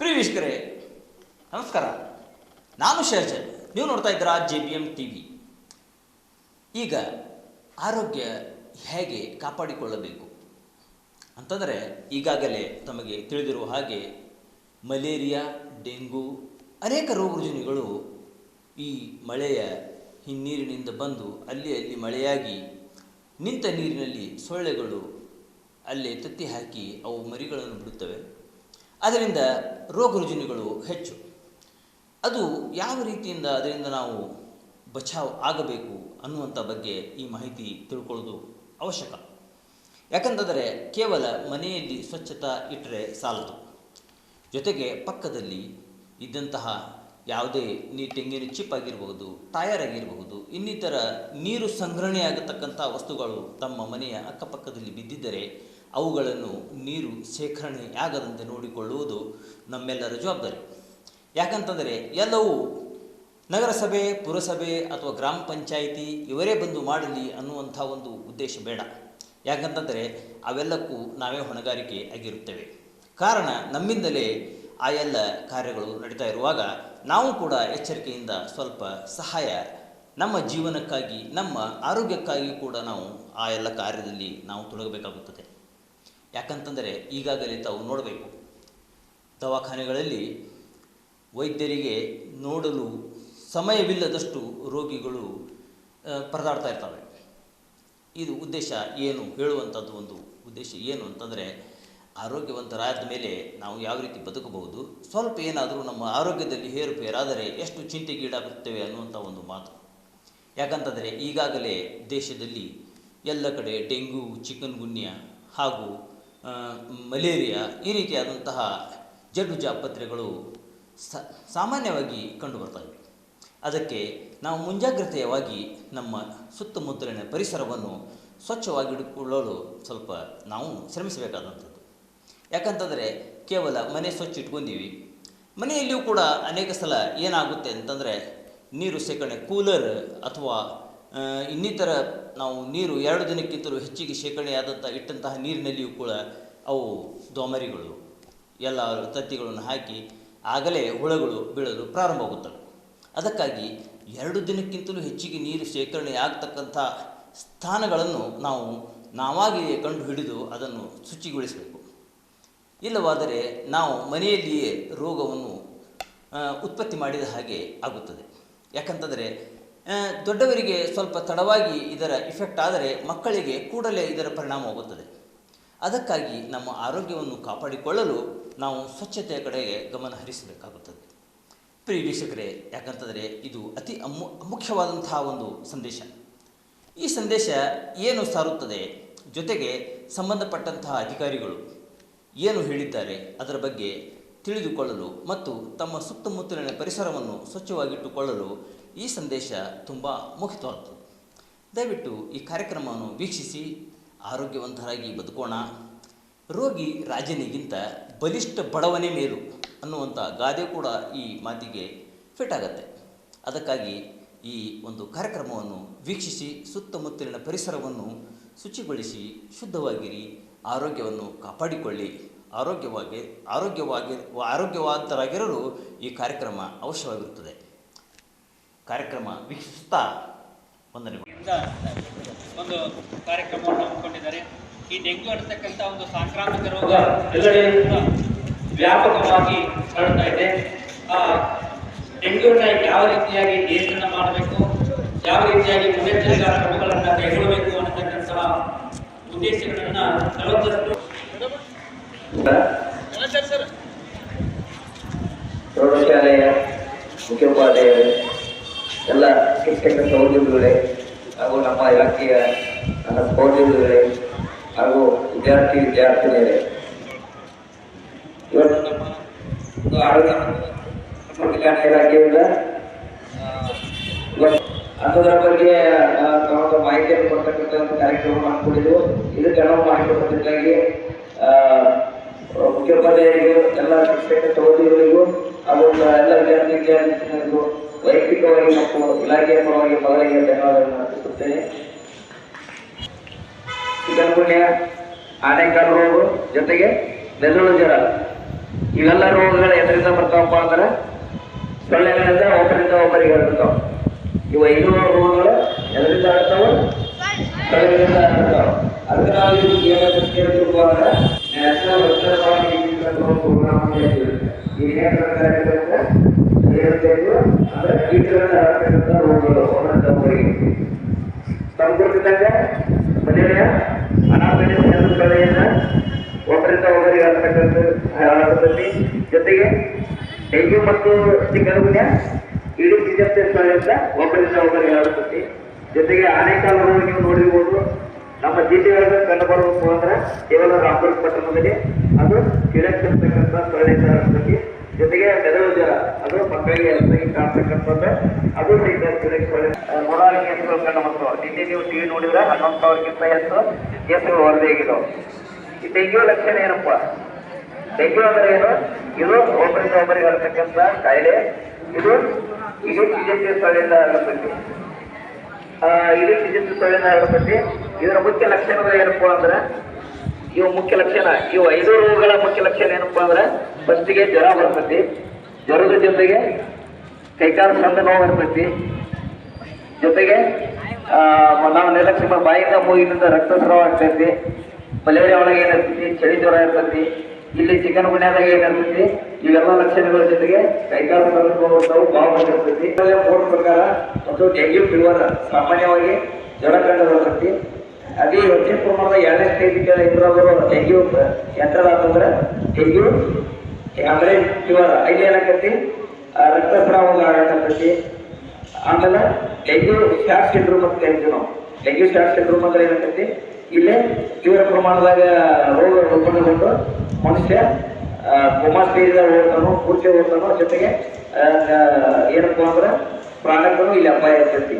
ಪ್ರಿಯ ವೀಕ್ಷಕರೇ ನಮಸ್ಕಾರ. ನಾನು ಶೇರ್ಜನ್ ನೀವು ನೋಡ್ತಾ ಇದ್ದೀರಾ J B M T V ಈಗ ಆರೋಗ್ಯ ಹೇಗೆ ಕಾಪಾಡಿಕೊಳ್ಳಬೇಕು? ಅಂತಂದರೆ ಈಗಾಗಲೇ ತಮಗೆ ತಿಳಿದಿರುವ ಹಾಗೆ ಮಲೇರಿಯಾ, ಡೆಂಗು, ಅನೇಕ ರೋಗ ರುಜಿನಗಳು ಈ ಮಳೆಯ ಹಿನ್ನೀರಿನಿಂದ ಬಂದು ಅಲ್ಲಿ ಅಲ್ಲಿ ಮಳೆಯಾಗಿ ನಿಂತ ನೀರಿನಲ್ಲಿ ಸೊಳ್ಳೆಗಳು ಅಲ್ಲೇ ತತ್ತಿ ಹಾಕಿ ಅವು ಮರಿಗಳನ್ನು ಬಿಡುತ್ತವೆ. ಅದರಿಂದ ರೋಗ ರುಜಿನಗಳು ಹೆಚ್ಚು. ಅದು ಯಾವ ರೀತಿಯಿಂದ ಅದರಿಂದ ನಾವು ಬಚಾವ್ ಆಗಬೇಕು ಅನ್ನುವಂಥ ಬಗ್ಗೆ ಈ ಮಾಹಿತಿ ತಿಳ್ಕೊಳ್ಳೋದು ಅವಶ್ಯಕ. ಯಾಕಂತಂದರೆ ಕೇವಲ ಮನೆಯಲ್ಲಿ ಸ್ವಚ್ಛತಾ ಇಟ್ಟರೆ ಸಾಲದು. ಜೊತೆಗೆ ಪಕ್ಕದಲ್ಲಿ ಇದ್ದಂತಹ ಯಾವುದೇ ನೀ ತೆಂಗಿನ ಚಿಪ್ ಆಗಿರಬಹುದು, ಟಯರ್ ಆಗಿರಬಹುದು, ಇನ್ನಿತರ ನೀರು ಸಂಗ್ರಹಣೆ ಆಗತಕ್ಕಂಥ ವಸ್ತುಗಳು ತಮ್ಮ ಮನೆಯ ಅಕ್ಕಪಕ್ಕದಲ್ಲಿ ಬಿದ್ದಿದ್ದರೆ ಅವುಗಳನ್ನು ನೀರು ಶೇಖರಣೆ ಆಗದಂತೆ ನೋಡಿಕೊಳ್ಳುವುದು ನಮ್ಮೆಲ್ಲರ ಜವಾಬ್ದಾರಿ. ಯಾಕಂತಂದರೆ ಎಲ್ಲವೂ ನಗರಸಭೆ, ಪುರಸಭೆ ಅಥವಾ ಗ್ರಾಮ ಪಂಚಾಯಿತಿ ಇವರೇ ಬಂದು ಮಾಡಲಿ ಅನ್ನುವಂಥ ಒಂದು ಉದ್ದೇಶ ಬೇಡ. ಯಾಕಂತಂದರೆ ಅವೆಲ್ಲಕ್ಕೂ ನಾವೇ ಹೊಣೆಗಾರಿಕೆ ಆಗಿರುತ್ತೇವೆ. ಕಾರಣ ನಮ್ಮಿಂದಲೇ ಆ ಎಲ್ಲ ಕಾರ್ಯಗಳು ನಡೀತಾ ಇರುವಾಗ ನಾವು ಕೂಡ ಎಚ್ಚರಿಕೆಯಿಂದ ಸ್ವಲ್ಪ ಸಹಾಯ ನಮ್ಮ ಜೀವನಕ್ಕಾಗಿ, ನಮ್ಮ ಆರೋಗ್ಯಕ್ಕಾಗಿ ಕೂಡ ನಾವು ಆ ಎಲ್ಲ ಕಾರ್ಯದಲ್ಲಿ ನಾವು ತೊಡಗಬೇಕಾಗುತ್ತದೆ. ಯಾಕಂತಂದರೆ ಈಗಾಗಲೇ ತಾವು ನೋಡಬೇಕು. ದವಾಖಾನೆಗಳಲ್ಲಿ ವೈದ್ಯರಿಗೆ ನೋಡಲು ಸಮಯವಿಲ್ಲದಷ್ಟು ರೋಗಿಗಳು ಪರದಾಡ್ತಾ ಇರ್ತವೆ. ಇದು ಉದ್ದೇಶ ಏನು? ಹೇಳುವಂಥದ್ದು ಒಂದು ಉದ್ದೇಶ ಏನು ಅಂತಂದರೆ, ಆರೋಗ್ಯವಂತರಾದ ಮೇಲೆ ನಾವು ಯಾವ ರೀತಿ ಬದುಕಬಹುದು, ಸ್ವಲ್ಪ ಏನಾದರೂ ನಮ್ಮ ಆರೋಗ್ಯದಲ್ಲಿ ಏರುಪೇರಾದರೆ ಎಷ್ಟು ಚಿಂತೆಗೀಡಾಗುತ್ತೇವೆ ಅನ್ನುವಂಥ ಒಂದು ಮಾತು. ಯಾಕಂತಂದರೆ ಈಗಾಗಲೇ ದೇಶದಲ್ಲಿ ಎಲ್ಲ ಕಡೆ ಚಿಕನ್ ಗುನ್ಯ ಹಾಗೂ ಮಲೇರಿಯಾ ಈ ರೀತಿಯಾದಂತಹ ಜಡ್ಡು ಜಾಪತ್ರೆಗಳು ಸಾಮಾನ್ಯವಾಗಿ ಕಂಡುಬರ್ತವೆ ಅದಕ್ಕೆ ನಾವು ಮುಂಜಾಗ್ರತೆಯವಾಗಿ ನಮ್ಮ ಸುತ್ತಮುತ್ತಲಿನ ಪರಿಸರವನ್ನು ಸ್ವಚ್ಛವಾಗಿಟ್ಟುಕೊಳ್ಳಲು ಸ್ವಲ್ಪ ನಾವು ಶ್ರಮಿಸಬೇಕಾದಂಥದ್ದು. ಯಾಕಂತಂದರೆ ಕೇವಲ ಮನೆ ಸ್ವಚ್ಛ ಇಟ್ಕೊಂಡೀವಿ. ಮನೆಯಲ್ಲಿಯೂ ಕೂಡ ಅನೇಕ ಸಲ ಏನಾಗುತ್ತೆ ಅಂತಂದರೆ ನೀರು ಶೇಖರಣೆ, ಕೂಲರ್ ಅಥವಾ ಇನ್ನಿತರ ನಾವು ನೀರು ಎರಡು ದಿನಕ್ಕಿಂತಲೂ ಹೆಚ್ಚಿಗೆ ಶೇಖರಣೆಯಾದಂಥ ಇಟ್ಟಂತಹ ನೀರಿನಲ್ಲಿಯೂ ಕೂಡ ಅವು ದೋಮರಿಗಳು, ಎಲ್ಲ ತತ್ತಿಗಳನ್ನು ಹಾಕಿ ಆಗಲೇ ಹುಳಗಳು ಬೀಳಲು ಪ್ರಾರಂಭವಾಗುತ್ತವೆ. ಅದಕ್ಕಾಗಿ ಎರಡು ದಿನಕ್ಕಿಂತಲೂ ಹೆಚ್ಚಿಗೆ ನೀರು ಶೇಖರಣೆ ಆಗ್ತಕ್ಕಂಥ ಸ್ಥಾನಗಳನ್ನು ನಾವು ನಾವಾಗಿಯೇ ಕಂಡು ಹಿಡಿದು ಅದನ್ನು ಶುಚಿಗೊಳಿಸಬೇಕು. ಇಲ್ಲವಾದರೆ ನಾವು ಮನೆಯಲ್ಲಿಯೇ ರೋಗವನ್ನು ಉತ್ಪತ್ತಿ ಮಾಡಿದ ಹಾಗೆ ಆಗುತ್ತದೆ. ಯಾಕಂತಂದರೆ ದೊಡ್ಡವರಿಗೆ ಸ್ವಲ್ಪ ತಡವಾಗಿ ಇದರ ಇಫೆಕ್ಟ್ ಆದರೆ ಮಕ್ಕಳಿಗೆ ಕೂಡಲೇ ಇದರ ಪರಿಣಾಮ ಹೋಗುತ್ತದೆ. ಅದಕ್ಕಾಗಿ ನಮ್ಮ ಆರೋಗ್ಯವನ್ನು ಕಾಪಾಡಿಕೊಳ್ಳಲು ನಾವು ಸ್ವಚ್ಛತೆಯ ಕಡೆಗೆ ಗಮನ ಹರಿಸಬೇಕಾಗುತ್ತದೆ. ಪ್ರಿಯ ವೀಕ್ಷಕರೇ, ಯಾಕಂತಂದರೆ ಇದು ಅತಿ ಅಮು, ಮುಖ್ಯವಾದಂತಹ ಒಂದು ಸಂದೇಶ. ಈ ಸಂದೇಶ ಏನು ಸಾರುತ್ತದೆ? ಜೊತೆಗೆ ಸಂಬಂಧಪಟ್ಟಂತಹ ಅಧಿಕಾರಿಗಳು ಏನು ಹೇಳಿದ್ದಾರೆ? ಅದರ ಬಗ್ಗೆ ತಿಳಿದುಕೊಳ್ಳಲು ಮತ್ತು ತಮ್ಮ ಸುತ್ತಮುತ್ತಲಿನ ಪರಿಸರವನ್ನು ಸ್ವಚ್ಛವಾಗಿಟ್ಟುಕೊಳ್ಳಲು ಈ ಸಂದೇಶ ತುಂಬ ಮುಖ್ಯವಾದದ್ದು ದಯವಿಟ್ಟು ಈ ಕಾರ್ಯಕ್ರಮವನ್ನು ವೀಕ್ಷಿಸಿ, ಆರೋಗ್ಯವಂತರಾಗಿ ಬದುಕೋಣ. ರೋಗಿ ರಾಜನಿಗಿಂತ ಬಲಿಷ್ಠ ಬಡವನೇ ಮೇಲು ಅನ್ನುವಂಥ ಗಾದೆ ಕೂಡ ಈ ಮಾತಿಗೆ ಫಿಟ್ ಆಗತ್ತೆ. ಅದಕ್ಕಾಗಿ ಈ ಒಂದು ಕಾರ್ಯಕ್ರಮವನ್ನು ವೀಕ್ಷಿಸಿ, ಸುತ್ತಮುತ್ತಲಿನ ಪರಿಸರವನ್ನು ಶುಚಿಗೊಳಿಸಿ, ಶುದ್ಧವಾಗಿರಿ, ಆರೋಗ್ಯವನ್ನು ಕಾಪಾಡಿಕೊಳ್ಳಿ. ಆರೋಗ್ಯವಾಗಿ ಆರೋಗ್ಯವಾಗಿ, ಆರೋಗ್ಯವಂತರಾಗಿರಲು ಈ ಕಾರ್ಯಕ್ರಮ ಅವಶ್ಯವಾಗಿರುತ್ತದೆ. ಕಾರ್ಯಕ್ರಮ ವೀಕ್ಷಿಸುತ್ತಾ ಇಂದ ಒಂದು ಕಾರ್ಯಕ್ರಮವನ್ನು ಹಮ್ಮಿಕೊಂಡಿದ್ದಾರೆ. ಈ ಡೆಂಗ್ಯೂ ಅನ್ನತಕ್ಕಂಥ ಒಂದು ಸಾಂಕ್ರಾಮಿಕ ರೋಗ ಎಲ್ಲೆಡೆಯೂ ವ್ಯಾಪಕವಾಗಿ ಹರಡ್ತಾ ಇದೆ. ಆ ಡೆಂಗ್ಯೂನ ಯಾವ ರೀತಿಯಾಗಿ ನಿಯಂತ್ರಣ ಮಾಡಬೇಕು, ಯಾವ ರೀತಿಯಾಗಿ ಮುನ್ನೆಚ್ಚರಿಕಾ ಕ್ರಮಗಳನ್ನು ಕೈಗೊಳ್ಳಬೇಕು ಅನ್ನತಕ್ಕಂತಹ ಉದ್ದೇಶಗಳನ್ನು ನಲವತ್ತಷ್ಟು ಪ್ರೌಢಶಾಲೆಯ ಮುಖ್ಯೋಪಾಧ್ಯಾಯರು ಎಲ್ಲ ಶಿಕ್ಷಕ ಸಹೋದ್ಯೋಗಿಗಳೇ ಹಾಗೂ ನಮ್ಮ ಇಲಾಖೆಯ ನನ್ನ ಸಹೋದ್ಯೋಗಿಗಳೇ ಹಾಗೂ ವಿದ್ಯಾರ್ಥಿ ವಿದ್ಯಾರ್ಥಿನಿಯರೇ. ಇವತ್ತು ನಮ್ಮ ಆರೋಗ್ಯ ನಮ್ಮ ಕಲ್ಯಾಣ ಇಲಾಖೆಯಿಂದ ಅಂಥದ್ರ ಬಗ್ಗೆ ತಮ್ಮ ಮಾಹಿತಿಯನ್ನು ಕೊಡ್ತಕ್ಕಂಥ ಕಾರ್ಯಕ್ರಮ ಮಾಡಿಕೊಂಡಿದ್ದು ಇದಕ್ಕೆ ನಾವು ಮಾಹಿತಿ ಆ, ಮುಖ್ಯೋಪಾಧ್ಯಾಯರಿಗೂ ಎಲ್ಲ ಶಿಕ್ಷಕ ಸಹೋದರಿಗಳಿಗೂ ಹಾಗೂ ಎಲ್ಲ ವಿದ್ಯಾರ್ಥಿ ವಿದ್ಯಾರ್ಥಿನಿಗಳಿಗೂ ವೈಯಕ್ತಿಕವಾಗಿ ಮತ್ತು ಇಲಾಖೆಯ ಪರವಾಗಿ ಮಗಳಿಗೆ ಧನ್ಯವಾದಗಳನ್ನು ಅರ್ಪಿಸುತ್ತೇನೆ. ಚಿಕನ್ಗುನ್ಯ ಆನೆಕಾಲು ರೋಗ ಜೊತೆಗೆ ನೆಲ್ಲು ಜ್ವರ. ಇವೆಲ್ಲ ರೋಗಗಳು ಎದರಿಂದ ಬರ್ತಾವಪ್ಪ ಅಂದ್ರೆ ಸೊಳ್ಳೆಗಳಿಂದ ಒಬ್ಬರಿಂದ ಒಬ್ಬರಿಗೆ ಹರಡ್ತಾವ. ಇವ ಐದು ರೋಗಗಳು ಎದರಿಂದ ಹರಡ್ತಾವ, ಸೊಳ್ಳೆಗಳಿಂದ ಹರಡ್ತಾವ. ಅದಕ್ಕೆ ನಾವು ಇದು ಏನಾದ್ರು ಕೇಳ್ತಿರ್ಬೋದು ಅಂದ್ರೆ ನ್ಯಾಷನಲ್ ವೆಟರ್ನರಿ ಪ್ರೋಗ್ರಾಮ್ ಅಂತ ಹೇಳ್ತೀವಿ ಈ ಏನಾಗ್ತದೆ ಹೇಳ್ಬೇಕು. ಅಂದ್ರೆ ಕೀಟಗಳಿಂದ ಹರಡ್ತಕ್ಕಂಥ ರೋಗಗಳು ಒಬ್ಬರಿಂದ ಒಬ್ಬರಿಗೆ ಸಂಪೂರ್ಣದಾಗ ಮನೆಯ ಅನಾಥನೆ ಜೊತೆಗೆ ಡೆಂಗ್ಯೂ ಮತ್ತು ಚಿಕನ್ಗುನ್ಯ ಇಡೀ ಬಿಜೆಪಿ ಸ್ಥಳದಿಂದ ಒಬ್ಬರಿಂದ ಒಬ್ಬರಿಗೆ ಹರಡ್ತೈತಿ ಜೊತೆಗೆ ರೋಗ ನೀವು ನೋಡಿರ್ಬೋದು. ನಮ್ಮ ಜಿಲ್ಲೆಯೊಳಗೆ ಕಂಡು ಬರಬೇಕು ಅಂದ್ರೆ ಕೇವಲ ರಾಮದುರ್ಗ ಪಟ್ಟಣದಲ್ಲಿ ಅದು ಸೊಳ್ಳೆಯಿಂದ ಹರಡ್ತೈತಿ ಜೊತೆಗೆ ಮೆದುಳು ಜ್ವರ ಅದು ಮಕ್ಕಳಿಗೆ ಎಲ್ಲರಿಗೆ ಕಾಣ್ತಕ್ಕಂಥದ್ದು. ಅದು ನೂರಾರು ಕೇಸುಗಳು ಕಂಡು ಬಂತು. ನಿನ್ನೆ ನೀವು ಟಿವಿ ನೋಡಿದ್ರೆ ಹನ್ನೊಂದು ಸಾವಿರಕ್ಕಿಂತ ಹೆಚ್ಚು ಕೇಸುಗಳು ವರದಿಯಾಗಿದ್ದವು ಈ ಡೆಂಗ್ಯೂ ಲಕ್ಷಣ ಏನಪ್ಪ? ಡೆಂಗ್ಯೂ ಅಂದ್ರೆ ಏನು? ಇದು ಒಬ್ಬರಿಂದ ಒಬ್ಬರಿಗೆ ಹರತಕ್ಕಂಥ ಕಾಯಿಲೆ. ಇದು ಇಡೀ ಬಿಜೆಪಿ ಸ್ಥಳದಿಂದ ಹರಡ್ತೈತಿ ಸಿಜೆಪಿ ಸೊಳ್ಳೆಯಿಂದ ಹರಡ್ತೈತಿ ಇದರ ಮುಖ್ಯ ಲಕ್ಷಣಗಳು ಏನಪ್ಪ ಅಂದ್ರೆ, ಇವು ಮುಖ್ಯ ಲಕ್ಷಣ. ಇವು ಐದು ರೋಗಗಳ ಮುಖ್ಯ ಲಕ್ಷಣ ಏನಪ್ಪ ಅಂದ್ರೆ, ಫಸ್ಟಿಗೆ ಜ್ವರ ಬರ್ತೈತಿ. ಜ್ವರದ ಜೊತೆಗೆ ಕೈಕಾಲು ಸಂದ ನೋವು ಇರ್ತೈತಿ. ಜೊತೆಗೆ ನಾವು ನಿರ್ಲಕ್ಷ್ಯ ಮಾಡಿ ಬಾಯಿಂದ ಮೂಗಿನಿಂದ ರಕ್ತಸ್ರಾವ ಆಗ್ತೈತಿ. ಮಲೇರಿಯಾ ಒಳಗೆ ಏನಿರ್ತೈತಿ, ಚಳಿ ಜ್ವರ ಇರ್ತೈತಿ. ಇಲ್ಲಿ ಚಿಕನ್ ಗುನ್ಯಾದಾಗ ಏನಿರ್ತೈತಿ ಇವೆಲ್ಲ ಲಕ್ಷಣಗಳ ಜೊತೆಗೆ ನೋವು ಬರ್ತಾವು ಬಾವು ಬಂದಿರ್ತೈತಿ ಬೋರ್ಡ್ ಪ್ರಕಾರ ಮತ್ತು ಡೆಂಗ್ಯೂ ಫೀವರ್ ಸಾಮಾನ್ಯವಾಗಿ ಜ್ವರ ಕಂಡು ಬರ್ತೈತಿ ಅದೇ ಹೆಚ್ಚಿನ ಪ್ರಮಾಣದ ಎರಡನೇ ಸ್ಟೇಜಿಗೆ ಇಬ್ಬರಾದ್ರು ಡೆಂಗ್ಯೂ ಎಂಟರ್ ಆತಂದ್ರೆ ಡೆಂಗ್ಯೂ ಅಂದ್ರೆ ಫೀವರ್ ಐದು ಏನಾಕತಿ ರಕ್ತಸ್ರಾವ ಆಗಕತ್ತೈತಿ ಆಮೇಲೆ ಡೆಂಗ್ಯೂ ಶಾರ್ಟ್ ಸಿಂಡ್ರೋಮ್ ಅಂತ ಹೇಳ್ತೀವಿ ನಾವು. ಡೆಂಗ್ಯೂ ಶಾರ್ಟ್ ಸಿಂಡ್ರೋಮ್ ಅಂದ್ರೆ ಏನಾಕತಿ ಇಲ್ಲೇ ತೀವ್ರ ಪ್ರಮಾಣದಾಗ ರೋಗ ರೂಪಣೆಗೊಂಡು ಮನುಷ್ಯ ಕೊಮಾ ಓದ್ತಾನೋ, ಪೂರ್ತಿ ಹೋಗ್ತಾನೋ ಜೊತೆಗೆ ಏನಪ್ಪ ಅಂದ್ರೆ ಪ್ರಾಣಕ್ಕೂ ಇಲ್ಲಿ ಅಪಾಯ ಇರ್ತೈತಿ.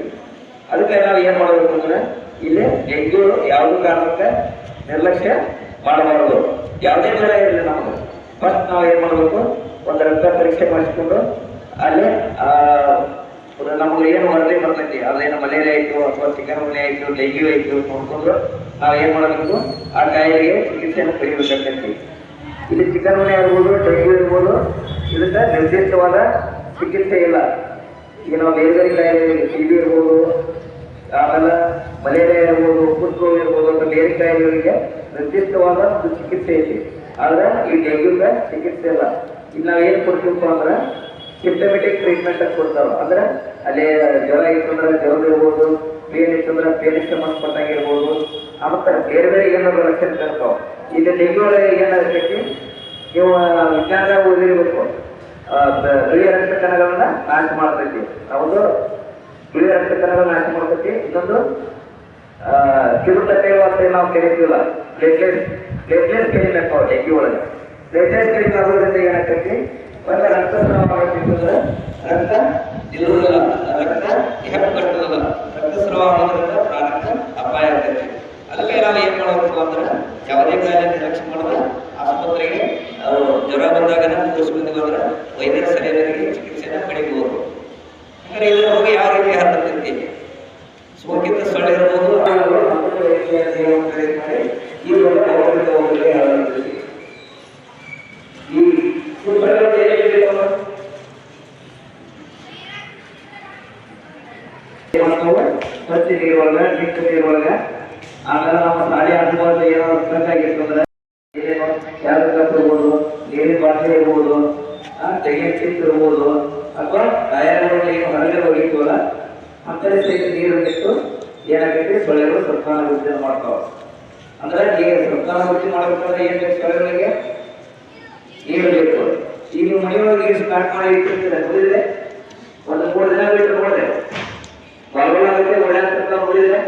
ಅದಕ್ಕೆ ನಾವು ಏನ್ ಮಾಡಬೇಕು ಅಂದ್ರೆ, ಇಲ್ಲಿ ಡೆಂಗ್ಯೂ ಯಾವ್ದು ಕಾರಣಕ್ಕೆ ನಿರ್ಲಕ್ಷ್ಯ ಮಾಡಬಾರದು. ಯಾವುದೇ ಜ್ವರ ಇರಲಿ ನಮಗೆ. ಫಸ್ಟ್ ನಾವು ಏನ್ ಮಾಡಬೇಕು, ಒಂದು ರಕ್ತ ಪರೀಕ್ಷೆ ಮಾಡಿಸ್ಕೊಂಡು ಅಲ್ಲಿ ನಮಗೆ ಏನು ವರದಿ ಬರ್ತೈತಿ ಅದೇನು ಮಲೇರಿಯಾ ಆಯ್ತು ಅಥವಾ ಚಿಕನ್ ಮನೆ ಆಯ್ತು, ಡೆಂಗ್ಯೂ ಆಯ್ತು ನೋಡ್ಕೊಂಡು ನಾವು ಏನ್ ಮಾಡಬೇಕು, ಆ ಕಾಯಿಲೆಗೆ ಚಿಕಿತ್ಸೆಯನ್ನು ಪಡೆಯಬೇಕಾಗ್ತೈತಿ. ಇಲ್ಲಿ ಚಿಕನ್ ಮನೆ ಇರ್ಬೋದು ಡೆಂಗ್ಯೂ ಇರ್ಬೋದು, ಇದಕ್ಕೆ ನಿರ್ದಿಷ್ಟವಾದ ಚಿಕಿತ್ಸೆ ಇಲ್ಲ. ಈಗ ನಾವು ಬೇರೆ ಬೇರೆ ಕಾಯಿಲೆ ಟಿ ಬಿ ಇರ್ಬೋದು, ಆಮೇಲೆ ಮಲೇರಿಯಾ ಇರ್ಬೋದು ಕುತ್ತು ಇರ್ಬೋದು ಅಂತ ಬೇರೆ ಕಾಯಿಲೆಗಳಿಗೆ ನಿರ್ದಿಷ್ಟವಾದ ಚಿಕಿತ್ಸೆ ಐತಿ ಆದ್ರೆ ಈ ಡೆಂಗ್ಯೂಗೆ ಚಿಕಿತ್ಸೆ ಇಲ್ಲ. ಇಲ್ಲಿ ನಾವು ಏನು ಕೊಡ್ತೀವಪ್ಪ ಅಂದ್ರೆ ಸಿಂಟಮೆಟಿಕ್ ಟ್ರೀಟ್ಮೆಂಟ್ ಅಂತ ಕೊಡ್ತಾವ ಅಂದ್ರೆ ಅಲ್ಲಿ ಜ್ವರ ಇತ್ತು ಅಂದ್ರೆ ಜ್ವರ ಇರ್ಬೋದು ಪೇನ್ ಇತ್ತಂದ್ರೆ ಪೇನಿಗೆ ಸಂಬಂಧಪಟ್ಟಂಗೆ ಇರ್ಬೋದು. ಆಮೇಲೆ ಬೇರೆ ಬೇರೆ ಏನಾದ್ರು ಲಕ್ಷಣ ಇರ್ತಾವ ಇಲ್ಲಿ ಒಳಗೆ ಏನಾಗೈತಿ ನೀವು ವಿಜ್ಞಾನ ಓದಿರ್ಬೇಕು. ಬಿಳಿ ರಕ್ತ ನಾಶ ಮಾಡ್ತೈತಿ. ಹೌದು? ಬಿಳಿ ರಕ್ತ ಕಣಗಳನ್ನ ನಾಶ ಮಾಡ್ತೈತಿ. ಇನ್ನೊಂದು ಕಿರುತಟ್ಟೆಗಳು ಅಂತ ನಾವು ಕರಿತೀವಲ್ಲ ಪ್ಲೇಟ್ಲೆಟ್ ಪ್ಲೇಟ್ಲೆಟ್ ಕಡಿಮೆ ಆಗ್ತಾವ ಒಳಗೆ. ಪ್ಲೇಟ್ಲೆಟ್ ಕಡಿಮೆ ಆಗೋದ್ರಿಂದ ಏನಾಗ್ತೈತಿ? ಒಂದು ರಕ್ತಸ್ರಾವ ಆಗತ್ತಿದ್ರೆ ರಕ್ತ ನಿಲ್ಲುವುದಿಲ್ಲ ರಕ್ತ ಹೆಪ್ಪುಗಟ್ಟುವುದಿಲ್ಲ ರಕ್ತಸ್ರಾವ ಆಗೋದ್ರಿಂದ ಪ್ರಾಣಕ್ಕೆ ಅಪಾಯ ಆಗ್ತೈತಿ ಅದಕ್ಕೆ ನಾವು ಏನ್ ಮಾಡಬೇಕು ಅಂದ್ರೆ ಯಾವುದೇ ಕಾಯಿಲೆ ನಿರ್ಲಕ್ಷ್ಯ ಮಾಡಿದ್ರೆ ಆಸ್ಪತ್ರೆಗೆ ಅವ್ರು ಜ್ವರ ಬಂದಾಗ ತೋರಿಸ್ಕೊಂಡು ಬಂದ್ರೆ ವೈದ್ಯರ ಸಲಹೆಗೆ ಚಿಕಿತ್ಸೆನ ಪಡಿಬಹುದು ಯಾಕಂದ್ರೆ ಇದರ ರೋಗ ಯಾವ ರೀತಿ ಹರಡ್ತೈತಿ ಸೋಂಕಿತ ಸೊಳ್ಳೆ ಇರ್ಬೋದು ಹರಡ್ತೈತಿ ಈ ಆಮೇಲೆ ನಮ್ಮ ಶಾಲೆ ಅನುಭವ ಏನಾದ್ರು ಬೇಕಾಗಿರ್ತಂದ್ರೆ ಏನೇನೋ ಯಾರು ಇರ್ಬೋದು ನೀರಿನ ಬಾಟಲಿ ಇರ್ಬೋದು ಚಿಪ್ ಇರ್ಬೋದು ಅಥವಾ ಟಯರ್ಗಳು ಏನು ಹೊರಗಡೆ ಹೋಗಿರ್ತೀವಲ್ಲ ಅಂತದೇ ಸಹಿತ ಬಿಟ್ಟು ಏನಾಗೈತಿ ಸೊಳ್ಳೆಗಳು ಸರ್ಕಾರ ವೃದ್ಧಿ ಮಾಡ್ತಾವ ಅಂದ್ರೆ ಈಗ ಸರ್ಕಾರ ವೃದ್ಧಿ ಮಾಡ್ಬೇಕಂದ್ರೆ ಏನ್ ಬೇಕು ಸೊಳ್ಳೆಗಳಿಗೆ ನೀರು ಬೇಕು ಈಗ ನೀವು ಮನೆಯೊಳಗೆ ಸ್ಟಾರ್ಟ್ ಮಾಡಿ ಇಟ್ಟಿರ್ತೀರ ನೋಡಿದ್ರೆ ಒಂದು ಮೂರು ದಿನ ಬಿಟ್ಟು ನೋಡಿದ್ರೆ ಬರಲಾಗುತ್ತೆ ಒಳ್ಳೆ ಅಂತ ನೋಡಿದ್ರೆ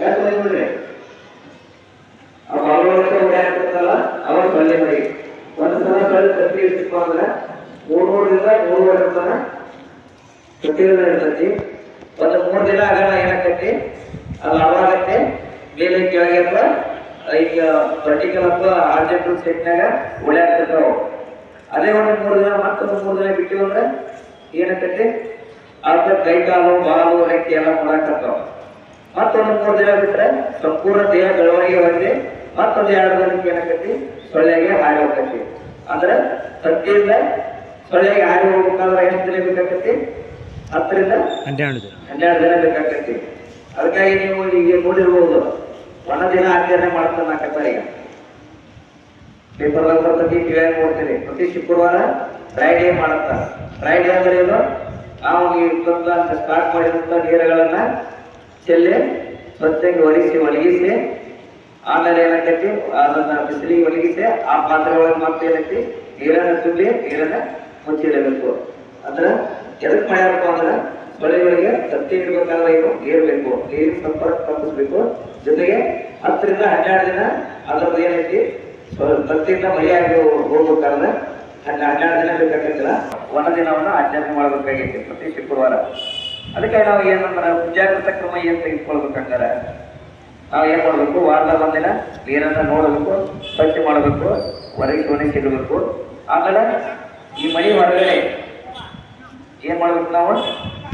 ಯಾಕೆ ನೋಡ್ರಿ ಆ ಬಾಲವರ್ಷ ಓಡಾಡ್ತಿರ್ತಲ್ಲ ಅವಾಗ ಸೊಳ್ಳೆ ಮರಿ ಒಂದು ಸಲ ಸೊಳ್ಳೆ ತಪ್ಪಿ ಇರ್ತಪ್ಪ ಅಂದ್ರೆ ಮೂರ್ ಮೂರರಿಂದ ಮೂರುವರೆ ತನ ಪ್ರತಿದಿನ ಇರ್ತೈತಿ ಒಂದು ಮೂರು ದಿನ ಆಗಲ್ಲ ಏನಾಕೈತಿ ಅದು ಅವಾಗತ್ತೆ ಮೇಲೆ ಕೆಳಗೆ ಅಥವಾ ಈಗ ಪರ್ಟಿಕಲ್ ಅಥವಾ ಆರ್ಜೆಂಟಲ್ ಸೆಟ್ನಾಗ ಓಡಾಡ್ತಿರ್ತಾವ ಅದೇ ಒಂದು ಮೂರು ದಿನ ಮತ್ತೊಂದು ಮೂರು ದಿನ ಬಿಟ್ಟಿವಿ ಅಂದ್ರೆ ಏನಾಗ್ತೈತಿ? ಅರ್ಧ ಕೈ ಕಾಲು ಬಾಲು ರೆಕ್ಕೆ ಎಲ್ಲ ಮಾಡಾಕತ್ತಾವ ಮತ್ತೊಂದು ಮೂರು ದಿನ ಬಿಟ್ರೆ ಸಂಪೂರ್ಣ ದೇಹ ಬೆಳವಣಿಗೆ ಹೊಂದಿ ಮತ್ತೊಂದು ಎರಡು ದಿನಕ್ಕೆ ಏನಾಕತಿ ಸೊಳ್ಳೆಗೆ ಹಾರಿ ಹೋಗ್ತೈತಿ. ಅಂದ್ರೆ ತತ್ತಿಯಿಂದ ಸೊಳ್ಳೆಗೆ ಹಾರಿ ಹೋಗ್ಬೇಕಾದ್ರೆ ಎಷ್ಟು ದಿನ ಬೇಕಾಗತ್ತಿ? ಹತ್ತರಿಂದ ಹನ್ನೆರಡು ದಿನ. ಹನ್ನೆರಡು ದಿನ ಬೇಕಾಗತ್ತಿ. ಅದಕ್ಕಾಗಿ ನೀವು ಈಗ ನೋಡಿರ್ಬೋದು ಒಣ ದಿನ ಆಚರಣೆ ಮಾಡ್ತಾನೆ ಕತ್ತ ಈಗ. ಪೇಪರ್ದಾಗ ಬರ್ತೈತಿ ಟಿವಿಯಾಗ ನೋಡ್ತೀರಿ ಪ್ರತಿ ಶುಕ್ರವಾರ ಫ್ರೈಡೇ ಮಾಡುತ್ತಾರೆ. ಫ್ರೈಡೇ ಅಂದ್ರೆ ಏನು? ನಾವು ಈ ತಂದ ಸ್ಟಾರ್ಟ್ ಮಾಡಿದಂತ ನೀರುಗಳನ್ನ ಚೆಲ್ಲಿ ಸ್ವಚ್ಛಕ್ಕೆ ಒಣಗಿಸಿ ಒಣಗಿಸಿ ಆಮೇಲೆ ಏನಾಗ್ತೈತಿ ಅದನ್ನ ಬಿಸಿಲಿಗೆ ಒಣಗಿಸಿ ಆ ಪಾತ್ರೆ ಒಳಗೆ ಮತ್ತೆ ಏನೈತಿ ನೀರನ್ನ ತುಂಬಿ, ನೀರನ್ನ ಮುಚ್ಚಿಡಬೇಕು. ಅಂದ್ರೆ ಎದಕ್ ಮಾಡ್ಯಾರಪ್ಪ ಅಂದ್ರ ಸೊಳ್ಳೆಗಳಿಗೆ ತತ್ತಿ ಇಡ್ಬೇಕಾದ್ರೆ ಏನು ಏರ್ಬೇಕು ಬೇಕು. ನೀರಿನ ಸಂಪರ್ಕ ತಪ್ಪಿಸ್ಬೇಕು. ಜೊತೆಗೆ ಹತ್ತರಿಂದ ಹನ್ನೆರಡು ದಿನ ಅದ್ರದ್ದು ಏನೈತಿ? ತತ್ತಿಯಿಂದ ಮೈಯಾಗಿ ಹೋಗ್ಬೇಕಾದ್ರೆ ಹನ್ನೆ ಹನ್ನೆರಡು ದಿನ ಬೇಕಾಗಿಲ್ಲ ಒಣ ದಿನವನ್ನು ಆಚರಣೆ ಮಾಡಬೇಕಾಗೈತಿ ಪ್ರತಿ ಶುಕ್ರವಾರ. ಅದಕ್ಕೆ ನಾವು ಏನಂದ್ರೆ ಮುಂಜಾಗ್ರತಾ ಕ್ರಮ ಏನು ತೆಗೆದುಕೊಳ್ಬೇಕಂದ್ರೆ, ನಾವು ಏನ್ ಮಾಡಬೇಕು? ವಾರದ ಒಂದಿನ ನೀರನ್ನ ನೋಡಬೇಕು ಸ್ವಚ್ಛ ಮಾಡಬೇಕು, ಹೊರಗೆ ಒಣಗಿಸಿ ಇಡಬೇಕು ಆಮೇಲೆ ಈ ಮನೆ ಹೊರಗಡೆ ಏನ್ ಮಾಡ್ಬೇಕು ನಾವು?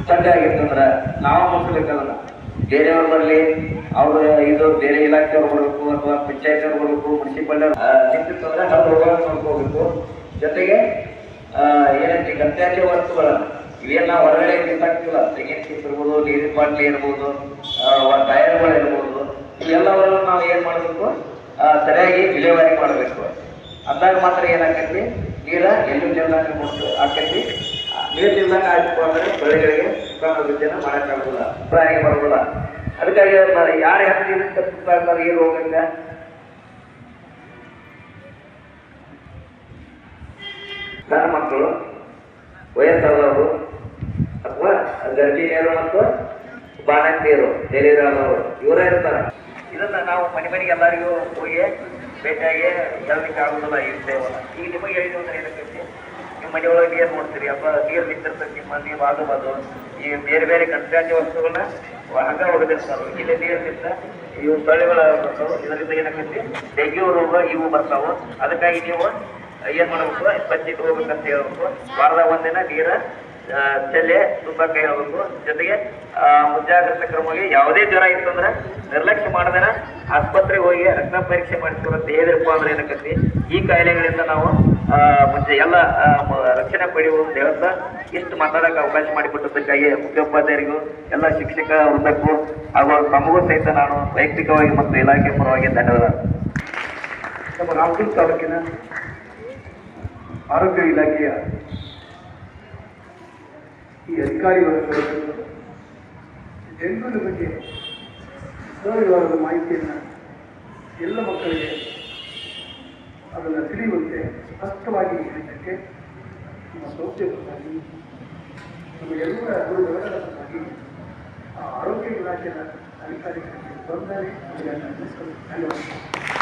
ಚಂದ ಆಗಿತ್ತಂದ್ರೆ ನಾವು ಮುಗಿಸ್ಬೇಕಲ್ಲ ಬೇರೆಯವ್ರು ಬರಲಿ, ಅವರು ಇದು ಬೇರೆ ಇಲಾಖೆಯವ್ರು ಬರಬೇಕು ಅಥವಾ ಪಂಚಾಯತ್ ಬರಬೇಕು, ಮುನ್ಸಿಪಾಲ್ ನಿಂತಿರ್ತಂದ್ರೆ ಹತ್ತು ಹೋಗೋಣ ನೋಡ್ಕೋಬೇಕು. ಜೊತೆಗೆ ಏನಂತ ಗತ್ಯಾಜ್ಯ ವಸ್ತುಗಳ ನಾವು ಹೊರಗಡೆ ಬಿಸಾಕ್ತಿಲ್ಲ ತೆಂಗಿನ ಇರ್ಬೋದು, ನೀರಿನ ಬಾಟ್ಲಿ ಇರ್ಬೋದು ಟೈರ್ಗಳು ಇರ್ಬೋದು, ಇವೆಲ್ಲವನ್ನು ನಾವು ಏನು ಮಾಡಬೇಕು? ಸರಿಯಾಗಿ ವಿಲೇವಾರಿ ಮಾಡಬೇಕು. ಅಂದಾಗ ಮಾತ್ರ ಏನಾಕೈತಿ? ನೀರ ಎಲ್ಲೂ ಜನ ಆಕೈತಿ ನೀರು ಚೆಲ್ಲಾಗ ಆಯ್ತು ಅಂದ್ರೆ ಬೆಳೆಗಳಿಗೆ ಸುಖಾಭಿವೃದ್ಧಿಯನ್ನ ಮಾಡಕ್ಕಾಗುದಿಲ್ಲ ಅಭಿಪ್ರಾಯ ಬರೋದಿಲ್ಲ ಅದಕ್ಕಾಗಿ ಯಾರು ಇದಕ್ಕೆ ಸುತ್ತ ಇರ್ತಾರೆ, ಈ ರೋಗಕ್ಕೆ ನನ್ನ ಮಕ್ಕಳು ವಯಸ್ಸಾದವರು ಅಥವಾ ಗರ್ಭಿಣಿಯರು ಮತ್ತು ಬಾಣಂತಿಯರು ಡೆಲಿವರಿ ಆದವರು ಇವರೇ ಇರ್ತಾರೆ. ಇದನ್ನ ನಾವು ಮನೆ ಮನೆಗೆ ಎಲ್ಲರಿಗೂ ಹೋಗಿ ಭೇಟಿಯಾಗಿ ಹೇಳಲಿಕ್ಕೆ ಆಗುದಿಲ್ಲ ಈ ಈಗ ನಿಮಗೆ ಹೇಳಿದ್ರು ಏನಕ್ಕೈತಿ ನಿಮ್ಮ ಮನೆಯೊಳಗೆ ನೀರು ನೋಡ್ತೀರಿ. ಅಥವಾ ನೀರು ನಿಂತಿರ್ತದೆ ನಿಮ್ಮ ನೀವು ಅದು ಈ ಬೇರೆ ಬೇರೆ ಕಂತ್ಯಾಜ್ಯ ವಸ್ತುಗಳನ್ನ ಹಂಗ ಹೊಡೆದಿರ್ತಾರೆ. ಇಲ್ಲಿ ನೀರು ನಿಂತ ಇವು ಸೊಳ್ಳೆಗಳ ಇದರಿಂದ ಏನಾಗುತ್ತೆ? ಡೆಂಗ್ಯೂ ರೋಗ ಇವು ಬರ್ತಾವೆ. ಅದಕ್ಕಾಗಿ ನೀವು ಏನ್ ಮಾಡ್ಬೇಕು? ಬಚ್ಚಿಟ್ಟು ಹೋಗ್ಬೇಕಂತ ಹೇಳ್ಬೇಕು. ವಾರದ ಒಂದಿನ ನೀರ ತಲೆ ತುಂಬ ಕೈ ಹೇಳ್ಬೇಕು ಜೊತೆಗೆ ಮುಂಜಾಗ್ರತಾ ಕ್ರಮವಾಗಿ ಯಾವುದೇ ಜ್ವರ ಇತ್ತಂದ್ರೆ ನಿರ್ಲಕ್ಷ್ಯ ಮಾಡದೇನ ಆಸ್ಪತ್ರೆಗೆ ಹೋಗಿ ರಕ್ತ ಪರೀಕ್ಷೆ ಮಾಡಿಸ್ಕೊಳಂತ ಹೇಳಿದ್ರಪ್ಪ ಅಂದ್ರೆ ಏನಕ್ಕೆ ಈ ಕಾಯಿಲೆಗಳಿಂದ ನಾವು ಮುಂಚೆ ಎಲ್ಲ ರಕ್ಷಣೆ ಪಡೆಯುವುದು ಹೇಳ್ತಾ ಇಷ್ಟು ಮಾತಾಡಕ್ಕೆ ಅವಕಾಶ ಮಾಡಿಕೊಟ್ಟದಕ್ಕಾಗಿ ಮುಖ್ಯೋಪಾಧ್ಯಾಯರಿಗೂ ಎಲ್ಲ ಶಿಕ್ಷಕ ವೃಂದಕ್ಕೂ ಹಾಗೂ ತಮಗೂ ಸಹಿತ ನಾನು ವೈಯಕ್ತಿಕವಾಗಿ ಮತ್ತು ಇಲಾಖೆ ಪರವಾಗಿ ಧನ್ಯವಾದ. ನಮ್ಮ ರಾಮದುರ್ಗ ತಾಲೂಕಿನ ಆರೋಗ್ಯ ಇಲಾಖೆಯ ಈ ಅಧಿಕಾರಿಗಳು ಡೆಂಗ್ಯೂನ ಬಗ್ಗೆ ಮಾಹಿತಿಯನ್ನು ಎಲ್ಲ ಮಕ್ಕಳಿಗೆ ಅದನ್ನು ತಿಳಿಯುವಂತೆ ಸ್ಪಷ್ಟವಾಗಿ ಹೇಳಿದ್ದಕ್ಕೆ ನಮ್ಮ ಸಂಸ್ಥೆ ಪರವಾಗಿ ನಮ್ಮ ಎಲ್ಲರ ಗುರುಗಳ ಆ ಆರೋಗ್ಯ ಇಲಾಖೆಯ ಅಧಿಕಾರಿಗಳಿಗೆ ಬಂದರೆ ಧನ್ಯವಾದ